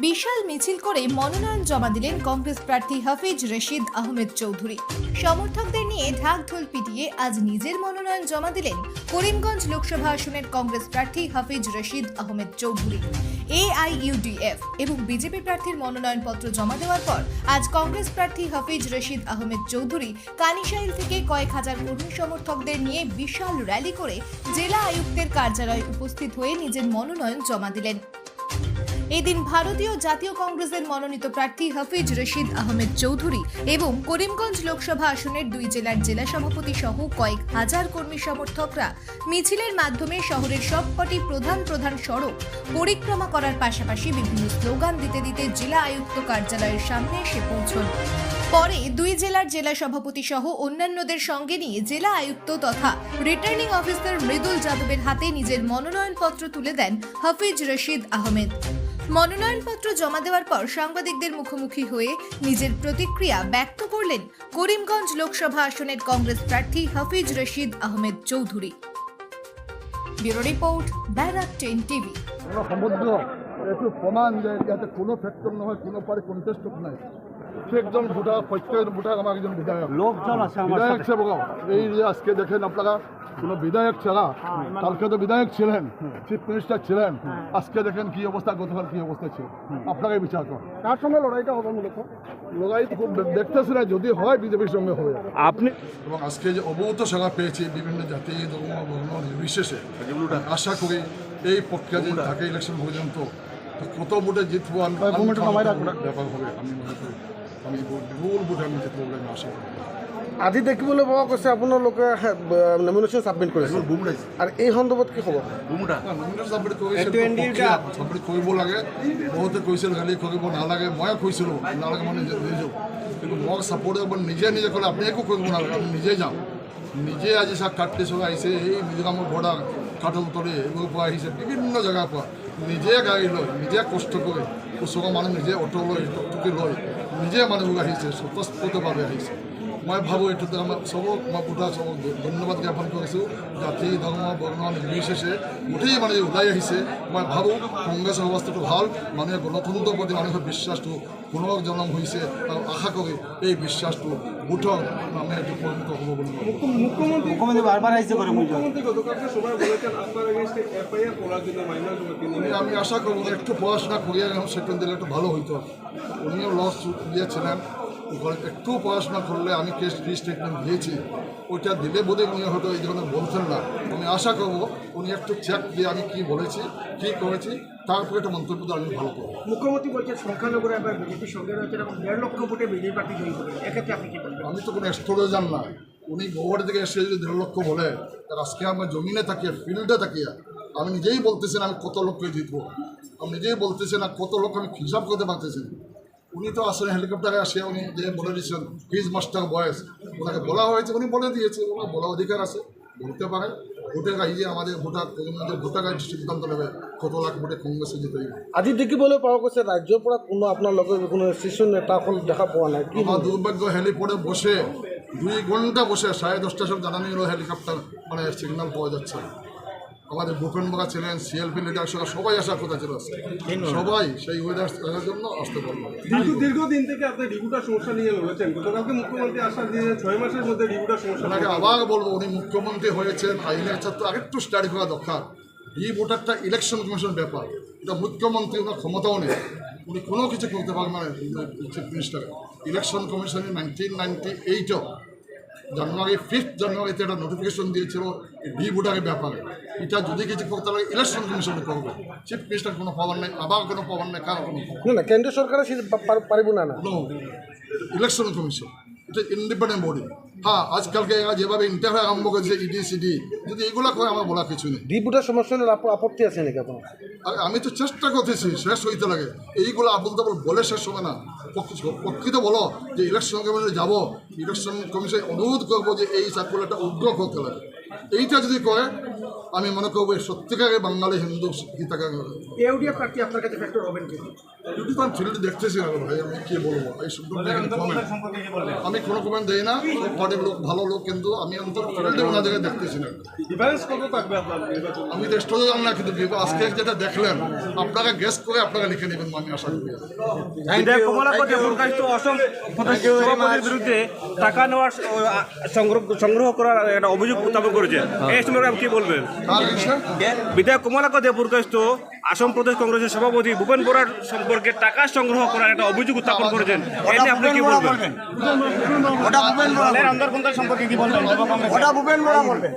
বিশাল মিছিল করে মনোনয়ন জমা দিলেন কংগ্রেস প্রার্থী হাফিজ রশিদ আহমেদ চৌধুরী। সমর্থকদের নিয়ে ঢাক ঢোল পিটিয়ে আজ নিজের মনোনয়ন জমা দিলেন করিমগঞ্জ লোকসভা আসনের কংগ্রেস প্রার্থী হাফিজ রশিদ আহমেদ চৌধুরী। এআইইউডিএফ এবং বিজেপি প্রার্থীর মনোনয়নপত্র জমা দেওয়ার পর আজ কংগ্রেস প্রার্থী হাফিজ রশিদ আহমেদ চৌধুরী কানিশাইল থেকে কয়েক হাজার কর্মী সমর্থকদের নিয়ে বিশাল র্যালি করে জেলা আয়ুক্তের কার্যালয়ে উপস্থিত হয়ে নিজের মনোনয়ন জমা দিলেন। এদিন ভারতীয় জাতীয় কংগ্রেসের মনোনীত প্রার্থী হাফিজ রশিদ আহমেদ চৌধুরী এবং করিমগঞ্জ লোকসভা আসনের দুই জেলার জেলা সভাপতি সহ কয়েক হাজার কর্মী সমর্থকরা মিছিলের মাধ্যমে শহরের সবকটি প্রধান প্রধান সড়ক পরিক্রমা করার পাশাপাশি বিভিন্ন স্লোগান দিতে দিতে জেলা আয়ুক্ত কার্যালয়ের সামনে এসে পৌঁছন। পরে দুই জেলার জেলা সভাপতি সহ অন্যান্যদের সঙ্গে নিয়ে জেলা আয়ুক্ত তথা রিটার্নিং অফিসার মৃদুল যাদবের হাতে নিজের মনোনয়নপত্র তুলে দেন হাফিজ রশিদ আহমেদ। মনোনয়নপত্র জমা দেওয়ার পর সাংবাদিকদের মুখোমুখি হয়ে নিজের প্রতিক্রিয়া ব্যক্ত করলেন করিমগঞ্জ লোকসভা আসনের কংগ্রেস প্রার্থী Hafiz Rashid Ahmed Chowdhury. Bureau report, Barak ten TV. সমুদ্র, একটু প্রমাণ যাতে কোনো ফ্যাক্টর নয় কোনো পারে কন্টেস্ট নাই প্রত্যেকজন ভোটার প্রত্যেকজন ভোটার আমার একজন বিধায়ক। লোকজন আছে বিধায়ক সেবক। এই যে আজকে দেখেন আপনারা কোনো বিধায়ক ছাড়া কালকে তো বিধায়ক ছিলেন চিফ মিনিস্টার ছিলেন। আজকে দেখেন কি অবস্থা গতকাল কি অবস্থা ছিল। আপনারাই বিচার করেন। কার সঙ্গে লড়াইটা হবে মূলত? লড়াই খুব দেখতেছি না যদি হয় বিজেপির সঙ্গে হবে। আপনি এবং আজকে যে অবহত সেবা পেয়েছি বিভিন্ন জাতি ধর্ম বর্ণ নির্বিশেষে আশা করি এই প্রক্রিয়া যে থাকে ইলেকশন পর্যন্ত কত ভোটে জিতবো আমি ব্যাপার হবে আমি মনে করি। আমি আমি আশা করি আজি দেখিবলৈ পোৱা গৈছে আপোনাৰ লোকে নমিনেশ্যন ছাবমিট কৰিছে। আৰু এই সন্দৰ্ভত কি খবৰ? চাবমিট কৰিব লাগে। বহুতে কৈছিল খালি কৰিব নালাগে। ময়ে কৈছিলোঁ নালাগে মানে নিজে নিজেও। কিন্তু মই ছাপোৰ্ট নিজে নিজে ক'লে আপুনি একো কৰিব নালাগে আমি নিজে যাম। নিজে আজি চাওক কাটলি চলাই আহিছে এই মিজোৰামৰ বৰ্ডাৰ কাঠল তলি এইবোৰৰ পৰা আহিছে বিভিন্ন জেগাৰ পৰা। নিজে গাড়ী লৈ নিজে কষ্ট কৰি। ওচৰৰ মানুহ নিজে অটো লৈ টুকি লৈ নিজে মানুহবোৰ আহিছে স্বতঃস্ফূৰ্তভাৱে আহিছে মই ভাবোঁ এইটোতে আমাৰ চবক মই গোটা চবক ধন্যবাদ জ্ঞাপন কৰিছোঁ। জাতি ধৰ্ম বৰ্ণ নিৰ্বিশেষে গোটেই মানুহে ওলাই আহিছে। মই ভাবোঁ কংগ্ৰেছৰ অৱস্থাটো ভালো মানুহে গণতন্ত্ৰৰ প্ৰতি মানুহৰ বিশ্বাসটো পুনৰ জনম হৈছে আৰু আশা কৰি এই বিশ্বাসটো বুথৰ নামে এইটো পৰিণত হ'ব বুলি আমি আশা করব একটু পড়াশোনা করিয়ে এখন সেকেন্ড দিলে একটু ভালো হইতো উনিও লস দিয়েছিলেন। একটু পড়াশোনা করলে আমি কেস ফি স্টেটমেন্ট দিয়েছি ওইটা দিলে বোধহয় উনি হয়তো এই ধরনের বলছেন না। আমি আশা করব উনি একটু চেক দিয়ে আমি কি বলেছি কি করেছি তারপরে একটা মন্তব্য দিয়ে আমি ভালো করব। মুখ্যমন্ত্রী বলছেন সংখ্যালঘুরা এবার বিজেপির সঙ্গে রয়েছে এবং দেড় লক্ষ ভোটে বিজেপি পার্টি জয়ী করবে এক্ষেত্রে আপনি কি বলবেন? আমি তো কোনো এক্সপ্লোজান না। উনি গৌহাটি থেকে এসে যদি দেড় লক্ষ বলে তার আজকে আমরা জমিনে তাকিয়ে ফিল্ডে তাকিয়ে আমি নিজেই বলতেছি না আমি কত লক্ষ জিতবো। আমি নিজেই বলতেছি না কত লক্ষ আমি হিসাব করতে পারতেছি না। উনি তো আসলে হেলিকপ্টারে আসে উনি যে বলে দিয়েছেন হিজ মাস্টার বয়স ওনাকে বলা হয়েছে উনি বলে দিয়েছে ওনার বলা অধিকার আছে বলতে পারে। ভোটের আইয়ে আমাদের ভোটার ভোটার আইন সিদ্ধান্ত নেবে কত লাখ ভোটে কংগ্রেসে জিতে আজি দেখিবলৈ পোৱা গৈছে ৰাজ্যৰ পৰা কোনো আপোনাৰ লগত কোনো শীৰ্ষ নেতাসকল দেখা পোৱা নাই কি আমার দুর্ভাগ্য হেলিপোর্টে বসে দুই ঘণ্টা বসে সাড়ে দশটার সময় জানানি হলো হেলিকপ্টার মানে সিগন্যাল পাওয়া যাচ্ছে আমাদের ভূপেন বগা ছিলেন সিএলপি লিডার সহ সবাই আসার কথা ছিল। সবাই সেই ওয়েদার জন্য আসতে পারল দীর্ঘ দীর্ঘদিন থেকে আপনি রিভিউটার সমস্যা নিয়ে লড়েছেন গতকালকে মুখ্যমন্ত্রী আশ্বাস দিয়েছেন ছয় মাসের মধ্যে রিভিউটার সমস্যা ওনাকে আবার বলব উনি মুখ্যমন্ত্রী হয়েছেন আইনের ছাত্র আরেকটু স্টাডি করা দরকার। এই ভোটারটা ইলেকশন কমিশন ব্যাপার। এটা মুখ্যমন্ত্রী ওনার ক্ষমতাও নেই। উনি কোনো কিছু করতে পারবেন না চিফ মিনিস্টার ইলেকশন কমিশনে নাইনটিন নাইনটি এইটও জানুয়ারি ফিফথ জানুয়ারিতে একটা নোটিফিকেশন দিয়েছিল ডি ভোটারের ব্যাপারে। এটা যদি কিছু করতে লাগে ইলেকশন কমিশনে করবে চিফ মিনিস্টার কোনো পাওয়ার নেই আবার কোনো পাওয়ার নেই কারও কোনো না না কেন্দ্ৰীয় চৰকাৰে চিট পা- পা- পাৰিব না না। ইলেকশন কমিশন এটা ইন্ডিপেন্ডেন্ট বডি হ্যাঁ আজকালকে এরা যেভাবে ইন্টারভিউ আরম্ভ করেছে ইডি সিডি যদি এগুলো করে আমার বলা কিছু নেই। ডি সমস্যা আপ- আপত্তি আছে নেকি আপোনাৰ আর আমি তো চেষ্টা করতেছি শেষ হইতে লাগে। এইগুলো আবুল তাবুল বলে শেষ হবে না। প্রকৃত বলো যে ইলেকশন কমিশনে যাব ইলেকশন কমিশন অনুরোধ করব যে এই সার্কুলারটা উদ্যোগ করতে লাগে। এইটা যদি করে আমি মনে করব এই সত্যিকারে বাঙালি হিন্দু হিতাকার এউডিএফ প্রার্থী আপনার কাছে ফ্যাক্টর হবেন কি? যদি তো আমি ফিল্ড দেখতেছি না ভাই আমি কি বলব? এই সুন্দর আমি কোনো কমেন্ট দেই না পার্টির লোক ভালো লোক কিন্তু আমি অন্তত দেখতেছি না। আমি তো স্টোরে না কিন্তু আজকে যেটা দেখলেন আপনারা গেস করে আপনারা লিখে নেবেন আমি আশা করি। অসম বিরুদ্ধে টাকা নেওয়ার সংগ্রহ সংগ্রহ করার একটা অভিযোগ উত্থাপন করেছে এই সম্পর্কে আপনি কি বলবেন? বিধায়ক কমলাকা দেবপ্রকাশ তো আসাম প্রদেশ কংগ্রেসের সভাপতি ভূপেন বোরার সম্পর্কে টাকা সংগ্রহ করার একটা অভিযোগ উত্থাপন করেছেন। আপনি কি বলবেন? ওটা ভূপেন বড়া সম্পর্কে কি বলবেন? ওটা ভূপেন বড়া বলবেন